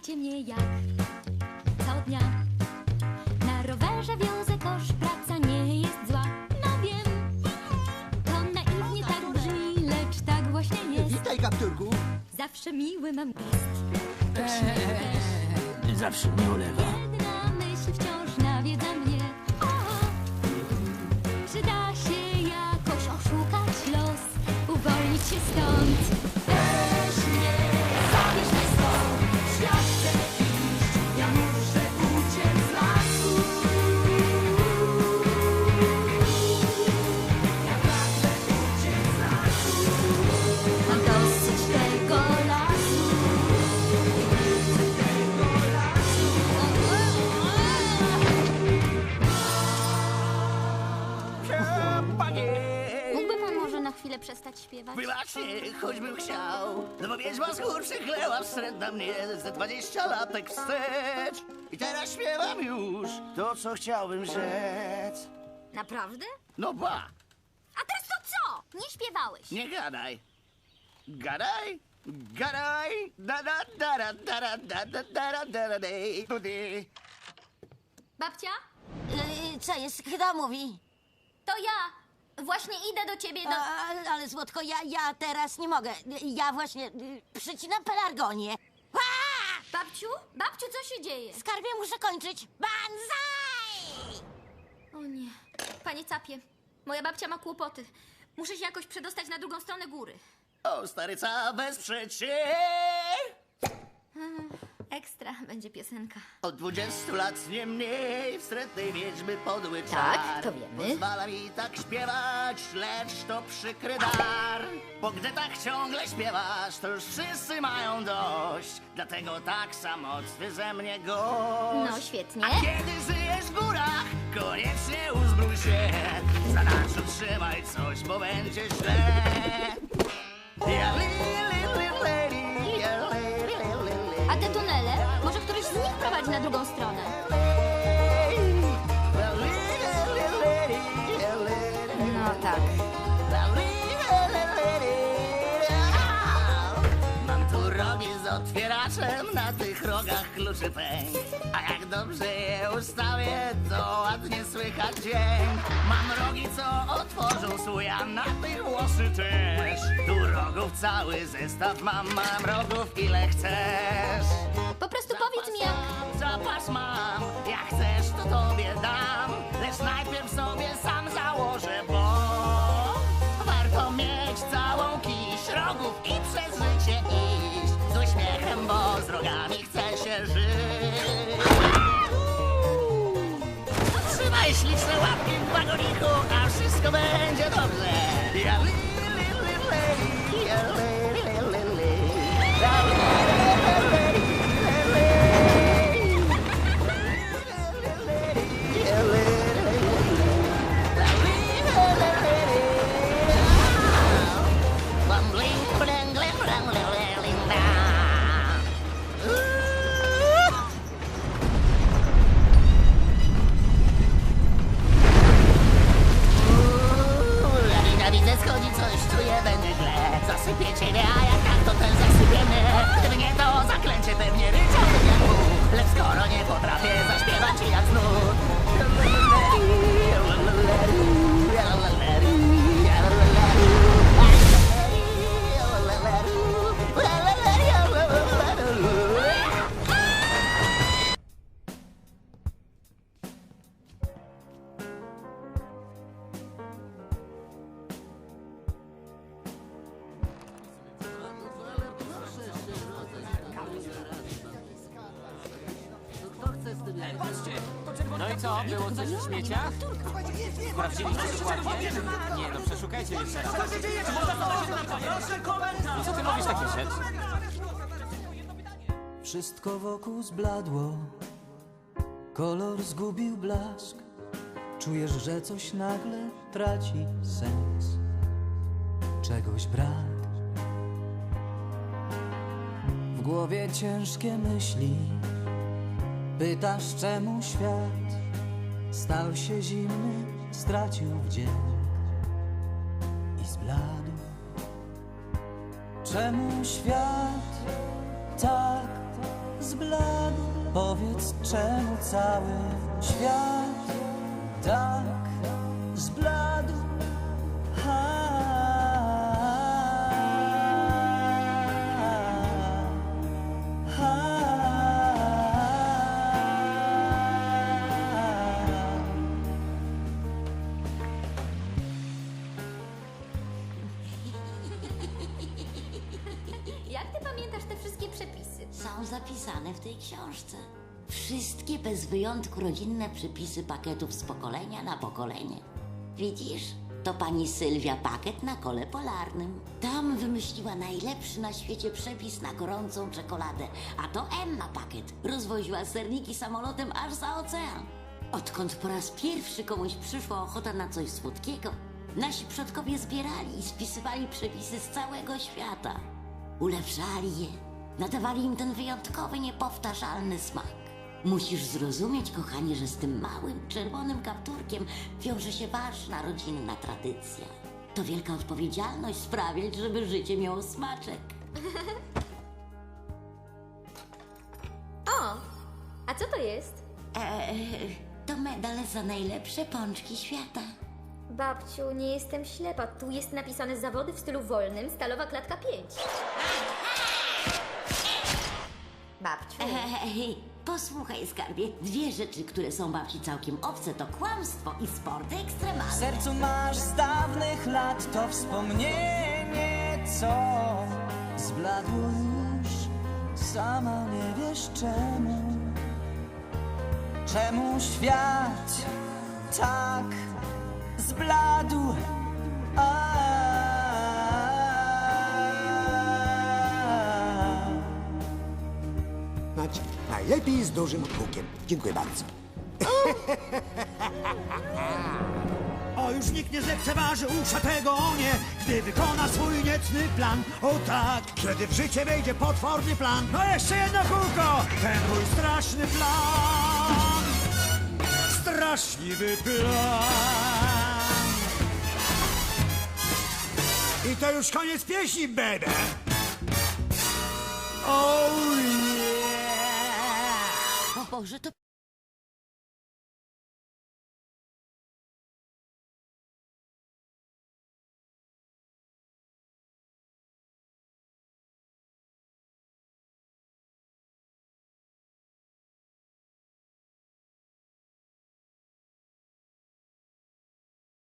Zapytajcie mnie jak co dnia. Na rowerze wiozę kosz, praca nie jest zła. No wiem, to naiwnie tak brzmi, lecz tak właśnie jest. Witaj, kapturku. Zawsze miły mam gest. Zawsze mnie ulewa. Jedna myśl wciąż nawiedza mnie. Czy da się jakoś oszukać los Uwolnić się stąd Wybaczcie, choćbym chciał. No bo wiedźma z gór przychleła wstręt na mnie ze 20 latek wstecz. I teraz śpiewam już to, co chciałbym rzec. Naprawdę? No ba, A teraz to co? Nie śpiewałeś. nie gadaj. Gadaj, gadaj, da da da da da da da da da da da dej, du di. Babcia? Yy, Co jest? Kto mówi? To ja. Właśnie idę do ciebie do... A, ale Złotko, ja, ja teraz nie mogę. Ja właśnie y, przycinam pelargonię. A! Babciu? Babciu, co się dzieje? Skarbie, muszę kończyć. Banzai! O nie. Panie Capie, moja babcia ma kłopoty. Muszę się jakoś przedostać na drugą stronę góry. O, staryca, wesprzeć się! Ekstra będzie piosenka. Od 20 lat nie mniej wstrętnej wiedźmy podły czar Tak, to wiemy. Pozwala mi tak śpiewać, lecz to przykry dar Bo gdy tak ciągle śpiewasz, to już wszyscy mają dość Dlatego tak samotny ze mnie gość No, świetnie. A kiedy żyjesz w górach, koniecznie uzbrój się Zanadto trzymaj coś, bo będzie źle Ja li, na drugą stronę? No tak. Mam tu rogi z otwieraczem, na tych rogach kluczy pęk. A jak dobrze je ustawię, to ładnie słychać dźwięk. Mam rogi, co otworzą swój, a na tych włosy też. Tu rogów cały zestaw mam, mam rogów ile chcesz. Zapas mam, jak chcesz to tobie dam. Lecz najpierw sobie sam założę, bo Warto mieć całą kiś rogów i przez życie iść. Z uśmiechem, bo z rogami chce się żyć. Trzymaj śliczne łapki w wagoniku, a wszystko będzie dobrze. Ja li, li, li, li, li, li, li, That's not. No i co? Było coś w śmieciach? Sprawdziliście dokładnie? Nie, no przeszukajcie jeszcze raz. I co ty mówisz takie rzeczy? Wszystko wokół zbladło, kolor zgubił blask. Czujesz, że coś nagle traci sens, czegoś brak. W głowie ciężkie myśli, pytasz czemu świat stał się zimny, stracił wdzięk i zbladł. Czemu świat tak zbladł Powiedz czemu cały świat tak Zapisane w tej książce. Wszystkie bez wyjątku rodzinne przepisy pakietów z pokolenia na pokolenie. Widzisz? To pani Sylwia Pakiet na kole polarnym. Tam wymyśliła najlepszy na świecie przepis na gorącą czekoladę. A to Emma Pakiet rozwoziła serniki samolotem aż za ocean. Odkąd po raz pierwszy komuś przyszła ochota na coś słodkiego, nasi przodkowie zbierali i spisywali przepisy z całego świata. Ulepszali je, nadawali im ten wyjątkowy, niepowtarzalny smak. Musisz zrozumieć, kochanie, że z tym małym, czerwonym kapturkiem wiąże się ważna rodzinna tradycja. To wielka odpowiedzialność sprawiać, żeby życie miało smaczek. O! A co to jest? Eee, to medal za najlepsze pączki świata. Babciu, nie jestem ślepa. Tu jest napisane zawody w stylu wolnym, stalowa klatka 5. Babciu. Ej, posłuchaj, skarbie. Dwie rzeczy, które są babci całkiem obce, to kłamstwo i sporty W ekstremalne. sercu masz z dawnych lat to wspomnienie, co zbladło już. Sama nie wiesz czemu. Czemu świat tak Najlepiej z dużym hukiem. Dziękuję bardzo. O, już nikt nie zlekceważy uszatego, o nie, gdy wykona swój niecny plan. O tak, kiedy w życie wejdzie potworny plan. No jeszcze jedno kółko, ten mój straszny plan. Straszliwy plan. I to już koniec pieśni, baby. Oh Boże, to